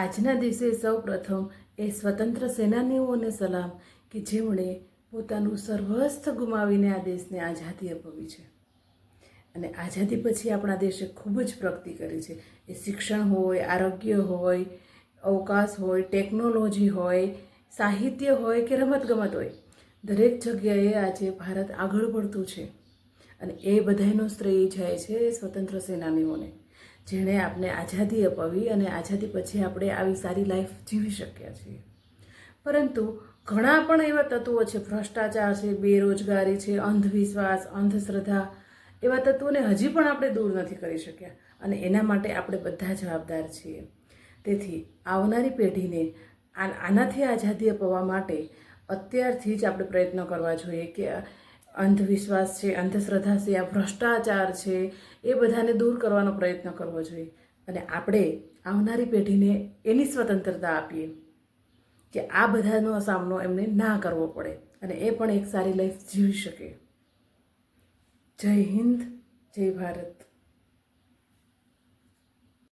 આજના દિવસે સૌ પ્રથમ એ સ્વતંત્ર સેનાનીઓને સલામ કે જેમણે પોતાનું સર્વસ્થ ગુમાવીને આ દેશને આઝાદી અપાવી છે. અને આઝાદી પછી આપણા દેશે ખૂબ જ પ્રગતિ કરી છે. એ શિક્ષણ હોય, આરોગ્ય હોય, અવકાશ હોય, ટેકનોલોજી હોય, સાહિત્ય હોય કે રમતગમત હોય, દરેક જગ્યાએ આજે ભારત આગળ પડતું છે. અને એ બધાનો શ્રેય જાય છે સ્વતંત્ર સેનાનીઓને. જેણે આપણે આઝાદી અપાવી અને આઝાદી પછી આપણે આવી સારી લાઈફ જીવી શક્યા છીએ. પરંતુ ઘણા પણ એવા તત્વો છે, ભ્રષ્ટાચાર છે, બેરોજગારી છે, અંધવિશ્વાસ, અંધશ્રદ્ધા, એવા તત્વોને હજી પણ આપણે દૂર નથી કરી શક્યા અને એના માટે આપણે બધા જવાબદાર છીએ. તેથી આવનારી પેઢીને આનાથી આઝાદી અપાવવા માટે અત્યારથી જ આપણે પ્રયત્નો કરવા જોઈએ કે અંધવિશ્વાસ છે, અંધશ્રદ્ધા છે, આ ભ્રષ્ટાચાર છે, એ બધાને દૂર કરવાનો પ્રયત્ન કરવો જોઈએ. અને આપણે આવનારી પેઢીને એની સ્વતંત્રતા આપીએ કે આ બધાનો સામનો એમને ના કરવો પડે અને એ પણ એક સારી લાઈફ જીવી શકે. જય હિન્દ, જય ભારત.